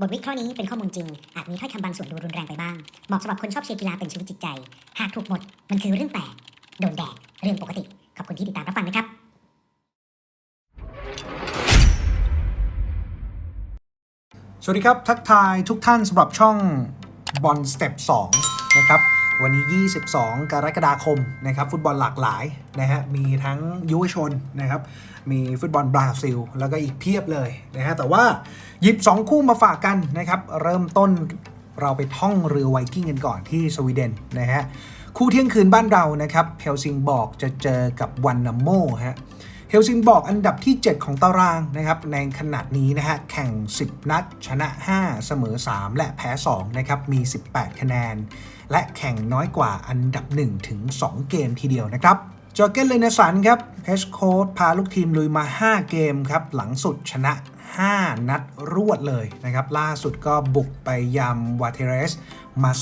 บทวิเคราะห์นี้เป็นข้อมูลจริง อาจมีถ้อยคำบางส่วนดูรุนแรงไปบ้าง เหมาะสำหรับคนชอบเชียร์กีฬาเป็นชีวิตจิตใจ หากถูกหมด มันคือเรื่องแปลก โดนแดกเรื่องปกติ ขอบคุณที่ติดตามรับฟังนะครับสวัสดีครับ ทักทายทุกท่านสำหรับช่องบอลสเต็ป2นะครับ วันนี้ 22 กรกฎาคมนะครับฟุตบอลหลากหลายนะฮะมีทั้งยุวชนนะครับมีฟุตบอลบราซิล แล้วก็อีกเพียบเลยนะฮะแต่ว่าหยิบ 2 คู่มาฝากกันนะครับเริ่มต้นเราไปท่องเรือไวกิ้งกันก่อนที่สวีเดนนะฮะคู่เที่ยงคืนบ้านเรานะครับเฮลซิงบอกจะเจอกับวันนัมโมฮะเฮลซิงบอกอันดับที่ 7 ของตารางนะครับในขณะนี้นะฮะแข่ง 10 นัด ชนะ 5 เสมอ 3 และแพ้ 2 นะครับ มี 18 คะแนน และแข่งน้อยกว่าอันดับ 1 ถึง 2 เกมทีเดียวนะครับจอเกนเลนสันครับเฮชโค้ดพาลูกทีมลุยมา 5 เกมครับ หลังสุดชนะ 5 นัดรวดเลยนะครับ ล่าสุดก็บุกไปยำวาเทเรสมา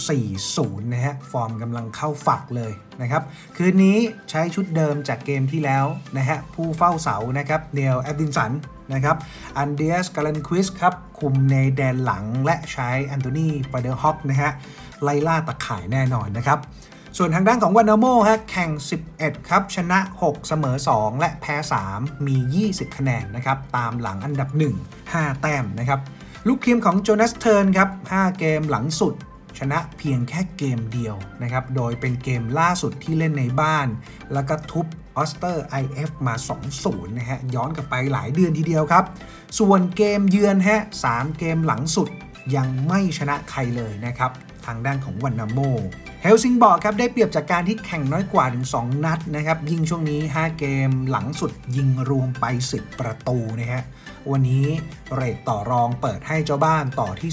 4-0 นะฮะ ฟอร์มกำลังเข้าฝักเลยนะครับ คืนนี้ใช้ชุดเดิมจากเกมที่แล้วนะฮะ ผู้เฝ้าเสานะครับเนลแอดดินสันนะครับอันเดียสกาเลนควิสครับ คุมในแดนหลังและใช้แอนโทนีฟาเดอร์ฮอกนะฮะ ไล่ล่าตะข่ายแน่นอนนะครับ ส่วนทางด้านของวานาโมฮะแข่ง 11 ครับ ชนะ 6 เสมอ 2 และแพ้ 3 มี 20 คะแนนนะครับ ตามหลังอันดับ 1 5 แต้มนะครับ ลูกทีมของโจนาสเทิร์นครับ 5 เกมหลังสุดชนะเพียงแค่เกมเดียวนะครับ โดยเป็นเกมล่าสุดที่เล่นในบ้าน แล้วก็ทุบออสเตอร์ IF มา 2-0 นะฮะ ย้อนกลับไปหลายเดือนทีเดียวครับ ส่วนเกมเยือนฮะ 3 เกมหลังสุดยังไม่ชนะใครเลยนะครับ ทางด้านของวันนาโมเฮลซิงบอกครับได้เปรียบจากการที่แข่งน้อยกว่าถึง 2 นัดนะครับ ยิงช่วงนี้ 5 เกมหลังสุดยิงรวมไป 10 ประตูนะฮะวันนี้เรทต่อรองเปิดให้เจ้าบ้านต่อที่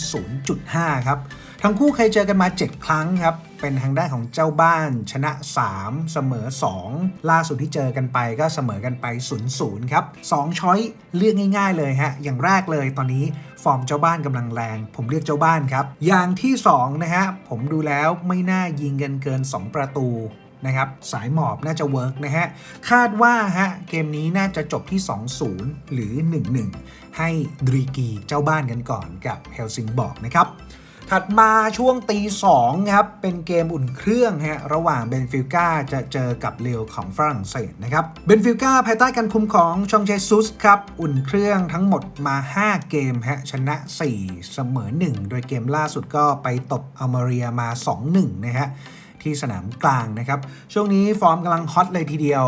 0.5 ครับ ทั้งคู่เคยเจอกันมา 7 ครั้งครับ เป็นทางด้านของเจ้าบ้านชนะ 3 เสมอ 2 ล่าสุดที่เจอกันไปก็เสมอกันไป 0-0 ครับ 2 ช้อยเลือกง่ายๆเลยฮะ อย่างแรกเลยตอนนี้ฟอร์มเจ้าบ้านกำลังแรง ผมเลือกเจ้าบ้านครับ อย่างที่ 2 นะฮะ ผมดูแล้วไม่น่ายิงกันเกิน 2 ประตูนะครับสายหมอบน่าจะเวิร์กนะฮะ คาดว่าฮะเกมนี้น่าจะจบที่ 2-0 หรือ 1-1 ให้ดรีกีเจ้าบ้านกันก่อนกับเฮลซิงบอกนะครับ ถัดมาช่วงตีสองครับ เป็นเกมอุ่นเครื่องฮะระหว่างเบนฟิลกาจะเจอกับเลวของฝรั่งเศสนะครับเบนฟิลกาภายใต้การคุมของชองเจซุสครับ อุ่นเครื่องทั้งหมดมา 5 เกมฮะชนะ 4 เสมอ 1 โดยเกมล่าสุดก็ไปตบอัลมาเรียมา 2-1 นะฮะที่สนามกลางนะครับ ช่วงนี้ฟอร์มกำลังฮอตเลยทีเดียว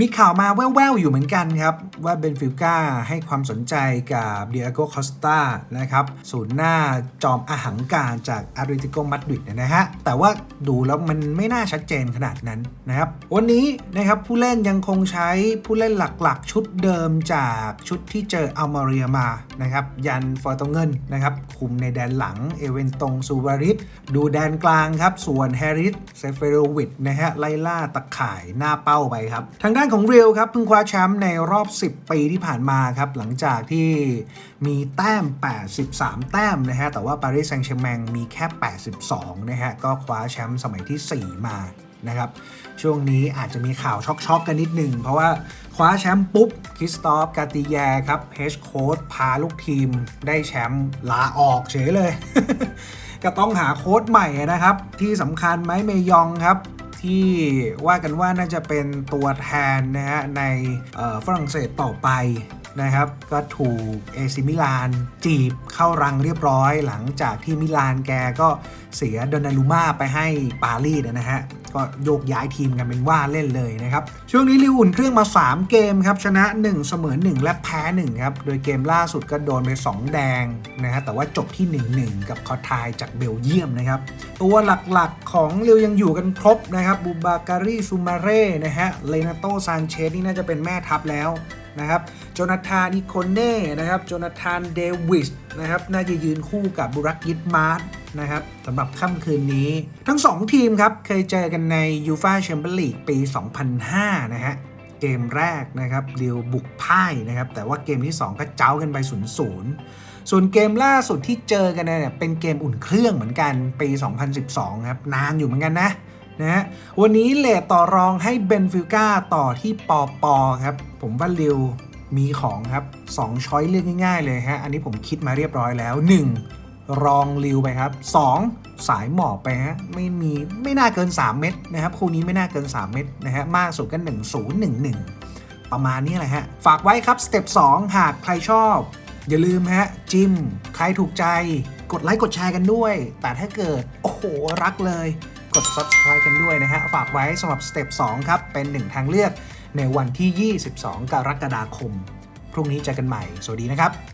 มีข่าวมาแว่วๆอยู่เหมือนกันครับ ว่าเบนฟิลกาให้ความสนใจกับเดียโกคอสตานะครับศูนย์หน้าจอมอาหังการจากอาริติโกมาดริดนะฮะ แต่ว่าดูแล้วมันไม่น่าชัดเจนขนาดนั้นนะครับ วันนี้นะครับผู้เล่นยังคงใช้ผู้เล่นหลักๆ ชุดเดิมจากชุดที่เจออัลมาเรียมานะครับยันฟอร์ตเงินนะครับคุมในแดนหลังเอเวนตงซูบาริสดูแดนกลางครับ ส่วนแฮริสเซเฟโรวิดนะฮะไล่ล่าตะข่ายหน้าเป้าไปครับ ทางด้านของเรียวครับเพิ่งคว้าแชมป์ในรอบ 10 ปีที่ผ่านมาครับ หลังจากที่มีแต้ม 83 แต้มนะฮะแต่ว่าปารีสแซงต์แชร์แมงมีแค่ 82 นะฮะก็คว้าแชมป์สมัยที่ 4 มา นะครับ ช่วงนี้อาจจะมีข่าวช็อกๆกันนิดหนึ่ง เพราะว่าคว้าแชมป์ปุ๊บคริสตอฟกาติแยครับเฮชโค้ดพาลูกทีมได้แชมป์ลาออกเฉยเลย ก็ต้องหาโค้ดใหม่นะครับ ที่สำคัญไหมเมยองครับที่ว่ากันว่าน่าจะเป็นตัวแทนนะฮะในฝรั่งเศสต่อไปนะครับ ก็ถูกเอซิมิลานจีบเข้ารังเรียบร้อย หลังจากที่มิลานแกก็เสียโดนารุม่าไปให้ปารีสนะฮะ ก็โยกย้ายทีมกันเป็นว่าเล่นเลยนะครับ ช่วงนี้ลิวอุ่นเครื่องมา 3 เกมครับ ชนะ 1 เสมอ 1 และแพ้ 1 ครับ โดยเกมล่าสุดก็โดนไป 2 แดงนะฮะแต่ว่าจบที่ 1-1 กับคอทายจากเบลเยียมนะครับ ตัวหลักๆของลิวยังอยู่กันครบนะครับบูบาการีซูมาเร่นะฮะเลนาโตซานเชสนี่น่าจะเป็นแม่ทัพแล้วนะครับโจนาธานอิโคเน่นะครับโจนาธานเดวิสนะครับน่าจะยืนคู่กับบุรักยิตมาร์ นะครับสำหรับค่ำคืนนี้ ทั้ง 2 ทีมครับ เคยเจอกันในยูฟาแชมเปี้ยนลีกปี 2005 นะฮะ เกมแรกนะครับเรียวบุกพ่ายนะครับ แต่ว่าเกมที่ 2 ก็เจ้ากันไป 0-0 ส่วนเกมล่าสุดที่เจอกันเนี่ยเป็นเกมอุ่นเครื่องเหมือนกันปี 2012 ครับ นานอยู่เหมือนกันนะนะฮะวันนี้เลทต่อรองให้เบนฟิลกาต่อที่ปอปอครับ ผมว่าเริวมีของครับ 2 ช้อยเลือกง่ายๆเลยฮะ อันนี้ผมคิดมาเรียบร้อยแล้ว 1. รองริวไปครับ 2 สายหมอบไปฮะไม่มีไม่น่าเกิน 3 เม็ดนะครับคู่นี้ไม่น่าเกิน 3 เม็ดนะฮะมากสุดก็1 0 1 1 ประมาณนี้แหละฮะ ฝากไว้ครับสเต็ป2หากใครชอบ อย่าลืมฮะจิมใครถูกใจกดไลค์กดแชร์กันด้วย แต่ถ้าเกิด โอ้โห รักเลยกด subscribe กันด้วยนะฮะ ฝากไว้สำหรับสเต็ป2ครับ เป็นหนึ่งทางเลือกในวันที่ 22 กรกฎาคม พรุ่งนี้เจอกันใหม่ สวัสดีนะครับ